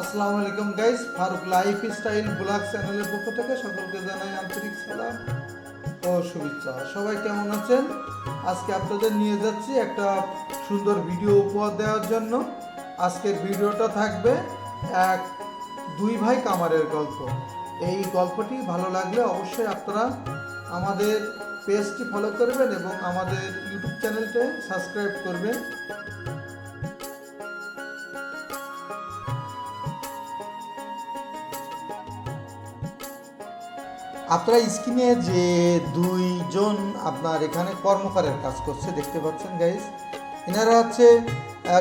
আসসালামু আলাইকুম guys, Faruk lifestyle blog চ্যানেলের পক্ষ থেকে সকলকে জানাই আন্তরিক সালাম ও শুভেচ্ছা। সবাই কেমন আছেন? আজকে আপনাদের নিয়ে যাচ্ছি একটা সুন্দর ভিডিও উপহার দেওয়ার জন্য। আজকের ভিডিওটা থাকবে এক দুই ভাই কামারের গল্প। এই গল্পটি ভালো লাগলে অবশ্যই আপনারা আমাদের পেজটি ফলো করবেন এবং আমাদের ইউটিউব চ্যানেলটা সাবস্ক্রাইব করবেন। আপনারা স্ক্রিনে যে দুইজন আপনার এখানে কর্মকারের কাজ করছে, দেখতে পাচ্ছেন গাইজ এনারা হচ্ছে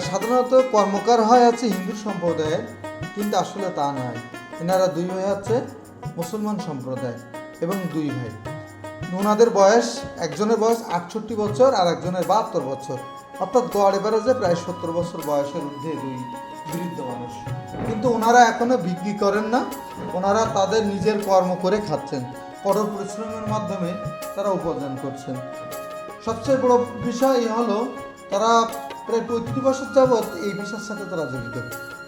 সাধারণত কর্মকার হয় আছে হিন্দু সম্প্রদায়ের, কিন্তু আসলে তা নয়। এনারা দুই ভাই হচ্ছে মুসলমান সম্প্রদায় এবং দুই ভাই। ওনাদের বয়স, একজনের বয়স আটষট্টি বছর আর একজনের বাহাত্তর বছর। অর্থাৎ গড় এভারেজে প্রায় সত্তর বছর বয়সের ঊর্ধ্বে দুই বৃদ্ধ। কিন্তু ওনারা এখনও বিক্রি করেন না। ওনারা তাদের নিজের কর্ম করে খাচ্ছেন। কঠোর পরিশ্রমের মাধ্যমে তারা উপার্জন করছেন। সবচেয়ে বড় বিষয় হলো, তারা প্রায় পঁয়ত্রিশ বছর যাবৎ এই পেশার সাথে তারা জড়িত।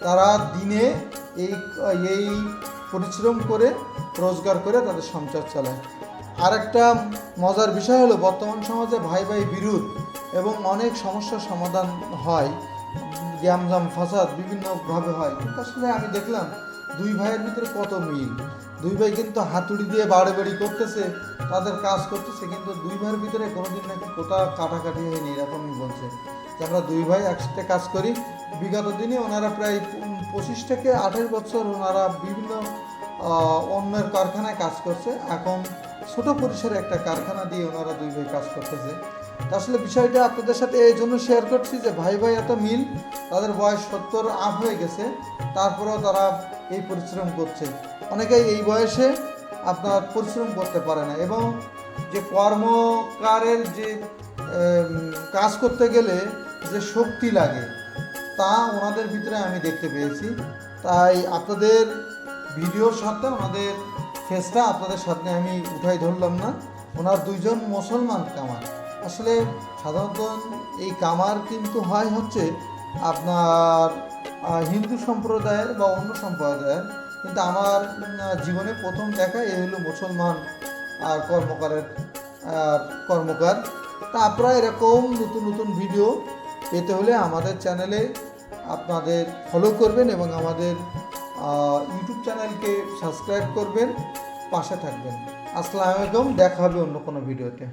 তারা দিনে এই এই পরিশ্রম করে, রোজগার করে তাদের সংসার চালায়। আর একটা মজার বিষয় হলো, বর্তমান সমাজে ভাই ভাই বিরোধ এবং অনেক সমস্যার সমাধান হয়। গ্যামজাম ফাসাদ বিভিন্নভাবে হয়। কিন্তু আসলে আমি দেখলাম দুই ভাইয়ের ভিতরে কত মিল। দুই ভাই কিন্তু হাতুড়ি দিয়ে বাড়ি বাড়ি করতেছে, তাদের কাজ করতেছে, কিন্তু দুই ভাইয়ের ভিতরে কোনোদিন নাকি কোথাও কাটাকাটি হয়নি, এরকমই বলছে। যে আমরা দুই ভাই একসাথে কাজ করি, বিগত দিনে ওনারা প্রায় পঁচিশ থেকে আঠেরো বছর ওনারা বিভিন্ন অন্যের কারখানায় কাজ করছে। এখন ছোট পরিসরে একটা কারখানা দিয়ে ওনারা দুই ভাই কাজ করতেছে। আসলে বিষয়টা আপনাদের সাথে এই জন্য শেয়ার করছি যে ভাই ভাই এত মিল, তাদের বয়স সত্তর আপ হয়ে গেছে, তারপরেও তারা এই পরিশ্রম করছে। অনেকেই এই বয়সে আপনার পরিশ্রম করতে পারে না এবং যে কর্মকারের যে কাজ করতে গেলে যে শক্তি লাগে, তা ওনাদের ভিতরে আমি দেখতে পেয়েছি। তাই আপনাদের ভিডিওর সাথে ওনাদের ফেসটা আপনাদের সামনে আমি উঠাই ধরলাম না। ওনার দুইজন মুসলমান কামার। আসলে সাধারণত এই কামার কিন্তু হয় হচ্ছে আপনার হিন্দু সম্প্রদায়ের বা অন্য সম্প্রদায়ের। কিন্তু আমার জীবনে প্রথম দেখা এই হলো মুসলমান আর কর্মকারের কর্মকার। তা আপনারা এরকম নতুন নতুন ভিডিও পেতে হলে আমাদের চ্যানেলে আপনাদের ফলো করবেন এবং আমাদের ইউটিউব চ্যানেলকে সাবস্ক্রাইব করবেন পাশে থাকবেন। আসসালামু আলাইকুম দেখা হবে অন্য কোনো ভিডিওতে